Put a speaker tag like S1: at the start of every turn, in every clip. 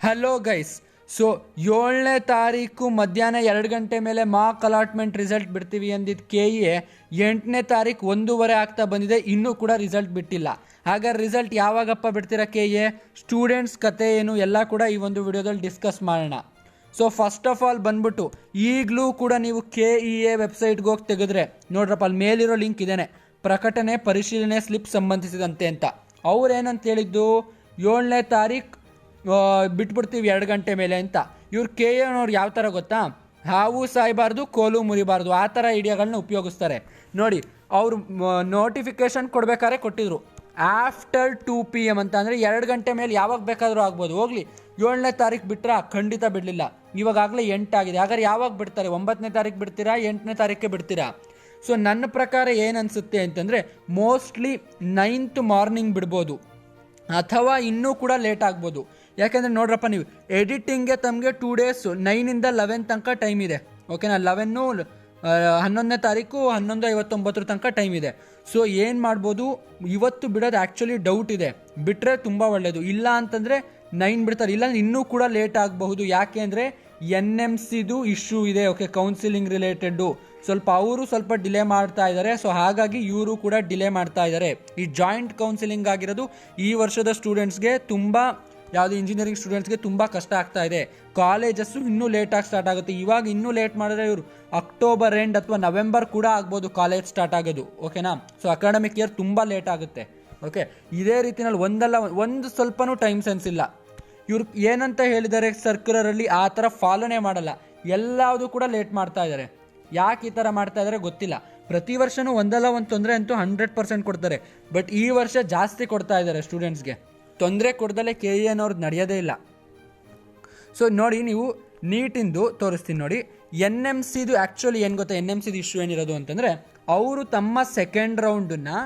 S1: Hello guys so ಏಳನೇ ತಾರೀಕು ಮಧ್ಯಾಹ್ನ ಎರಡು ಗಂಟೆ ಮೇಲೆ ಮಾಕ್ ಅಲಾಟ್ಮೆಂಟ್ ರಿಸಲ್ಟ್ ಬಿಡ್ತೀವಿ ಅಂದಿದ್ದು ಕೆ ಇ ಎಂಟನೇ ತಾರೀಕು ಒಂದೂವರೆ ಆಗ್ತಾ ಬಂದಿದೆ. ಇನ್ನೂ ಕೂಡ ರಿಸಲ್ಟ್ ಬಿಟ್ಟಿಲ್ಲ. ಹಾಗಾದ್ರೆ ರಿಸಲ್ಟ್ ಯಾವಾಗಪ್ಪ ಬಿಡ್ತೀರಾ ಕೆ ಎ ಸ್ಟೂಡೆಂಟ್ಸ್ ಕತೆ ಏನು ಎಲ್ಲ ಕೂಡ ಈ ಒಂದು ವಿಡಿಯೋದಲ್ಲಿ ಡಿಸ್ಕಸ್ ಮಾಡೋಣ. ಸೊ ಫಸ್ಟ್ ಆಫ್ ಆಲ್ ಬಂದ್ಬಿಟ್ಟು, ಈಗಲೂ ಕೂಡ ನೀವು ಕೆ ಇ ಎ ವೆಬ್ಸೈಟ್ಗೆ ಹೋಗಿ ತೆಗೆದ್ರೆ, ನೋಡ್ರಪ್ಪ, ಅಲ್ಲಿ ಮೇಲಿರೋ ಲಿಂಕ್ ಇದೇನೆ. ಪ್ರಕಟಣೆ, ಪರಿಶೀಲನೆ ಸ್ಲಿಪ್ ಸಂಬಂಧಿಸಿದಂತೆ ಅಂತ. ಅವ್ರು ಏನಂತ ಹೇಳಿದ್ದು? ಏಳನೇ ತಾರೀಕು ಬಿಟ್ಬಿಡ್ತೀವಿ ಎರಡು ಗಂಟೆ ಮೇಲೆ ಅಂತ. ಇವ್ರು ಕೆ ಎನವ್ರು ಯಾವ ಥರ ಗೊತ್ತಾ? ಹಾವು ಸಾಯಬಾರ್ದು, ಕೋಲು ಮುರಿಬಾರ್ದು. ಆ ಥರ ಐಡಿಯಾಗಳನ್ನ ಉಪಯೋಗಿಸ್ತಾರೆ. ನೋಡಿ, ಅವರು ನೋಟಿಫಿಕೇಶನ್ ಕೊಡಬೇಕಾದ್ರೆ ಕೊಟ್ಟಿದ್ರು. ಆಫ್ಟರ್ ಟೂ ಪಿ ಎಂ ಅಂತ ಅಂದರೆ ಎರಡು ಗಂಟೆ ಮೇಲೆ ಯಾವಾಗ ಬೇಕಾದರೂ ಆಗ್ಬೋದು. ಹೋಗ್ಲಿ, ಏಳನೇ ತಾರೀಕು ಬಿಟ್ಟರೆ ಖಂಡಿತ ಬಿಡಲಿಲ್ಲ. ಇವಾಗಾಗಲೇ ಎಂಟಾಗಿದೆ ಹಾಗಾದ್ರೆ ಯಾವಾಗ ಬಿಡ್ತಾರೆ? ಒಂಬತ್ತನೇ ತಾರೀಕು ಬಿಡ್ತೀರಾ? ಎಂಟನೇ ತಾರೀಕೆ ಬಿಡ್ತೀರಾ? ಸೊ ನನ್ನ ಪ್ರಕಾರ ಏನು ಅನಿಸುತ್ತೆ ಅಂತಂದರೆ ಮೋಸ್ಟ್ಲಿ ನೈನ್ತ್ ಮಾರ್ನಿಂಗ್ ಬಿಡ್ಬೋದು. ಅಥವಾ ಇನ್ನೂ ಕೂಡ ಲೇಟ್ ಆಗ್ಬೋದು. ಯಾಕೆಂದರೆ ನೋಡ್ರಪ್ಪ ನೀವು ಎಡಿಟಿಂಗ್ಗೆ ತಮಗೆ ಟೂ ಡೇಸ್ ನೈನಿಂದ ಲೆವೆನ್ ತನಕ ಟೈಮ್ ಇದೆ. ಓಕೆನಾ ಲೆವೆನ್ನು ಹನ್ನೊಂದನೇ ತಾರೀಕು, ಹನ್ನೊಂದು ಐವತ್ತೊಂಬತ್ತರ ತನಕ ಟೈಮ್ ಇದೆ. ಸೊ ಏನು ಮಾಡ್ಬೋದು? ಇವತ್ತು ಬಿಡೋದು ಆ್ಯಕ್ಚುಲಿ ಡೌಟ್ ಇದೆ. ಬಿಟ್ಟರೆ ತುಂಬ ಒಳ್ಳೆಯದು ಇಲ್ಲ ಅಂತಂದರೆ ನೈನ್ ಬಿಡ್ತಾರೆ. ಇಲ್ಲ ಇನ್ನೂ ಕೂಡ ಲೇಟ್ ಆಗಬಹುದು. ಯಾಕೆ ಅಂದರೆ ಎನ್ ಎಂ ಸಿದು ಇಶ್ಯೂ ಇದೆ, ಓಕೆ ಕೌನ್ಸಿಲಿಂಗ್ ರಿಲೇಟೆಡ್ಡು ಸ್ವಲ್ಪ ಅವರು ಸ್ವಲ್ಪ ಡಿಲೇ ಮಾಡ್ತಾ ಇದ್ದಾರೆ, ಸೊ ಹಾಗಾಗಿ ಇವರು ಕೂಡ ಡಿಲೇ ಮಾಡ್ತಾ ಇದ್ದಾರೆ. ಈ ಜಾಯಿಂಟ್ ಕೌನ್ಸಿಲಿಂಗ್ ಆಗಿರೋದು ಈ ವರ್ಷದ ಸ್ಟೂಡೆಂಟ್ಸ್ಗೆ ತುಂಬ, ಯಾವುದೇ ಇಂಜಿನಿಯರಿಂಗ್ ಸ್ಟೂಡೆಂಟ್ಸ್ಗೆ ತುಂಬ ಕಷ್ಟ ಆಗ್ತಾ ಇದೆ. ಕಾಲೇಜಸ್ಸು ಇನ್ನೂ ಲೇಟಾಗಿ ಸ್ಟಾರ್ಟ್ ಆಗುತ್ತೆ. ಇವಾಗ ಇನ್ನೂ ಲೇಟ್ ಮಾಡಿದ್ರೆ ಇವರು ಅಕ್ಟೋಬರ್ ಎಂಡ್ ಅಥವಾ ನವೆಂಬರ್ ಕೂಡ ಆಗ್ಬೋದು ಕಾಲೇಜ್ ಸ್ಟಾರ್ಟ್ ಆಗೋದು ಓಕೆನಾ ಸೊ ಅಕಾಡೆಮಿಕ್ ಇಯರ್ ತುಂಬ ಲೇಟ್ ಆಗುತ್ತೆ ಓಕೆ ಇದೇ ರೀತಿನಲ್ಲಿ ಒಂದಲ್ಲ, ಒಂದು ಸ್ವಲ್ಪನೂ ಟೈಮ್ ಸೆನ್ಸ್ ಇಲ್ಲ. ಇವ್ರು ಏನಂತ ಹೇಳಿದ್ದಾರೆ ಸರ್ಕ್ಯುಲರಲ್ಲಿ ಆ ಥರ ಫಾಲೋನೇ ಮಾಡಲ್ಲ. ಎಲ್ಲಾವುದು ಕೂಡ ಲೇಟ್ ಮಾಡ್ತಾ ಇದ್ದಾರೆ. ಯಾಕೆ ಈ ಥರ ಮಾಡ್ತಾ ಇದ್ದಾರೆ ಗೊತ್ತಿಲ್ಲ. ಪ್ರತಿ ವರ್ಷನೂ ಒಂದಲ್ಲ ಒಂದು ತೊಂದರೆ ಅಂತೂ ಹಂಡ್ರೆಡ್ ಪರ್ಸೆಂಟ್ ಕೊಡ್ತಾರೆ. ಬಟ್ ಈ ವರ್ಷ ಜಾಸ್ತಿ ಕೊಡ್ತಾ ಇದ್ದಾರೆ ಸ್ಟೂಡೆಂಟ್ಸ್ಗೆ. ತೊಂದರೆ ಕೊಡ್ದಲೇ ಕೆ ಇ ಅನ್ನೋರ್ದು ನಡೆಯೋದೇ ಇಲ್ಲ. ಸೊ ನೋಡಿ ನೀವು ನೀಟಿಂದು ತೋರಿಸ್ತೀನಿ ನೋಡಿ. ಎನ್ ಎಂ ಸಿದು ಆ್ಯಕ್ಚುಲಿ ಏನು ಗೊತ್ತಾ? ಎನ್ ಎಂ ಸಿದು ಇಶ್ಯೂ ಏನಿರೋದು ಅಂತಂದರೆ, ಅವರು ತಮ್ಮ ಸೆಕೆಂಡ್ ರೌಂಡನ್ನು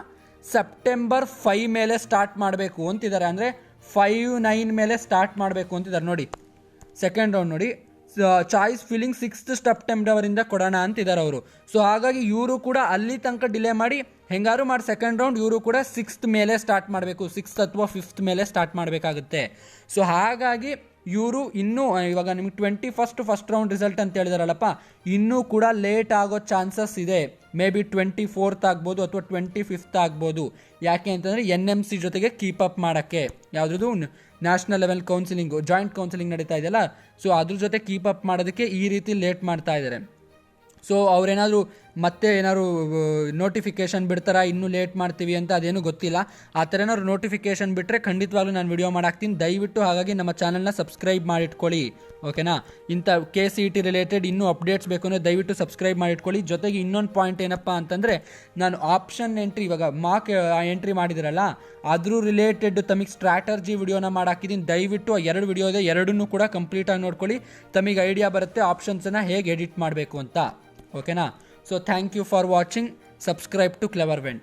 S1: ಸೆಪ್ಟೆಂಬರ್ ಫೈವ್ ಮೇಲೆ ಸ್ಟಾರ್ಟ್ ಮಾಡಬೇಕು ಅಂತಿದ್ದಾರೆ. ಅಂದರೆ ಫೈವ್ ನೈನ್ ಮೇಲೆ ಸ್ಟಾರ್ಟ್ ಮಾಡಬೇಕು ಅಂತಿದ್ದಾರೆ ನೋಡಿ. ಸೆಕೆಂಡ್ ರೌಂಡ್ ನೋಡಿ. ಚಾಯ್ಸ್ ಫಿಲ್ಲಿಂಗ್ ಸಿಕ್ಸ್ತ್ ಅವರಿಂದ ಕೊಡೋಣ ಅಂತಿದ್ದಾರೆ ಅವರು. ಸೊ ಹಾಗಾಗಿ ಇವರು ಕೂಡ ಅಲ್ಲಿ ತನಕ ಡಿಲೇ ಮಾಡಿ ಹೆಂಗಾರು ಮಾಡಿ ಸೆಕೆಂಡ್ ರೌಂಡ್ ಇವರು ಕೂಡ ಸಿಕ್ಸ್ತ್ ಮೇಲೆ ಸ್ಟಾರ್ಟ್ ಮಾಡಬೇಕು. ಸಿಕ್ಸ್ತ್ ಅಥವಾ ಫಿಫ್ತ್ ಮೇಲೆ ಸ್ಟಾರ್ಟ್ ಮಾಡಬೇಕಾಗುತ್ತೆ. ಸೊ ಹಾಗಾಗಿ ಇವರು ಇನ್ನೂ ಇವಾಗ ನಿಮ್ಗೆ twenty first first round result ಅಂತ ಹೇಳಿದಾರಲ್ಲಪ್ಪ, ಇನ್ನೂ ಕೂಡ ಲೇಟ್ ಆಗೋ ಚಾನ್ಸಸ್ ಇದೆ. ಮೇ ಬಿ ಟ್ವೆಂಟಿ ಫೋರ್ತ್ ಆಗ್ಬೋದು ಅಥವಾ ಟ್ವೆಂಟಿ ಫಿಫ್ತ್ ಆಗ್ಬೋದು. ಯಾಕೆ ಅಂತಂದರೆ ಎನ್ ಎಂ ಸಿ ಜೊತೆಗೆ ಕೀಪ್ ಅಪ್ ಮಾಡೋಕ್ಕೆ. ಯಾವುದ್ರದ್ದು? National level counselling joint counselling ನಡೀತಾ ಇದೆಯಲ್ಲ? ಸೊ ಅದ್ರ ಜೊತೆ ಕೀಪ್ ಅಪ್ ಮಾಡೋದಕ್ಕೆ ಈ ರೀತಿ ಲೇಟ್ ಮಾಡ್ತಾ ಇದ್ದಾರೆ. ಸೊ ಅವ್ರೇನಾದರೂ ಮತ್ತೆ ಏನಾದ್ರು ನೋಟಿಫಿಕೇಶನ್ ಬಿಡ್ತಾರಾ, ಇನ್ನೂ ಲೇಟ್ ಮಾಡ್ತೀವಿ ಅಂತ ಅದೇನು ಗೊತ್ತಿಲ್ಲ. ಆ ಥರ ಏನಾದ್ರು ನೋಟಿಫಿಕೇಶನ್ ಬಿಟ್ಟರೆ ಖಂಡಿತವಾಗ್ಲೂ ನಾನು ವಿಡಿಯೋ ಮಾಡಾಕ್ತೀನಿ. ದಯವಿಟ್ಟು ಹಾಗಾಗಿ ನಮ್ಮ ಚಾನಲ್ನ ಸಬ್ಸ್ಕ್ರೈಬ್ ಮಾಡಿಟ್ಕೊಳ್ಳಿ. ಓಕೆನಾ ಇಂಥ K C E T related ಇನ್ನೂ ಅಪ್ಡೇಟ್ಸ್ ಬೇಕು ಅಂದರೆ ದಯವಿಟ್ಟು ಸಬ್ಸ್ಕ್ರೈಬ್ ಮಾಡಿಟ್ಕೊಳ್ಳಿ. ಜೊತೆಗೆ ಇನ್ನೊಂದು ಪಾಯಿಂಟ್ ಏನಪ್ಪ ಅಂತಂದರೆ, ನಾನು ಆಪ್ಷನ್ ಎಂಟ್ರಿ ಇವಾಗ ಮಾರ್ಕ್ ಎಂಟ್ರಿ ಮಾಡಿದಿರಲ್ಲ ಅದ್ರ ರಿಲೇಟೆಡ್ ತಮಗೆ ಸ್ಟ್ರಾಟರ್ಜಿ ವಿಡಿಯೋನ ಮಾಡಾಕಿದ್ದೀನಿ ದಯವಿಟ್ಟು ಎರಡು ವಿಡಿಯೋ ಇದೆ ಎರಡನ್ನೂ ಕೂಡ ಕಂಪ್ಲೀಟಾಗಿ ನೋಡ್ಕೊಳ್ಳಿ. ತಮಗೆ ಐಡಿಯಾ ಬರುತ್ತೆ ಆಪ್ಷನ್ಸನ್ನು ಹೇಗೆ ಎಡಿಟ್ ಮಾಡಬೇಕು ಅಂತ. ಓಕೆನಾ So thank you for watching. Subscribe to Clevervent.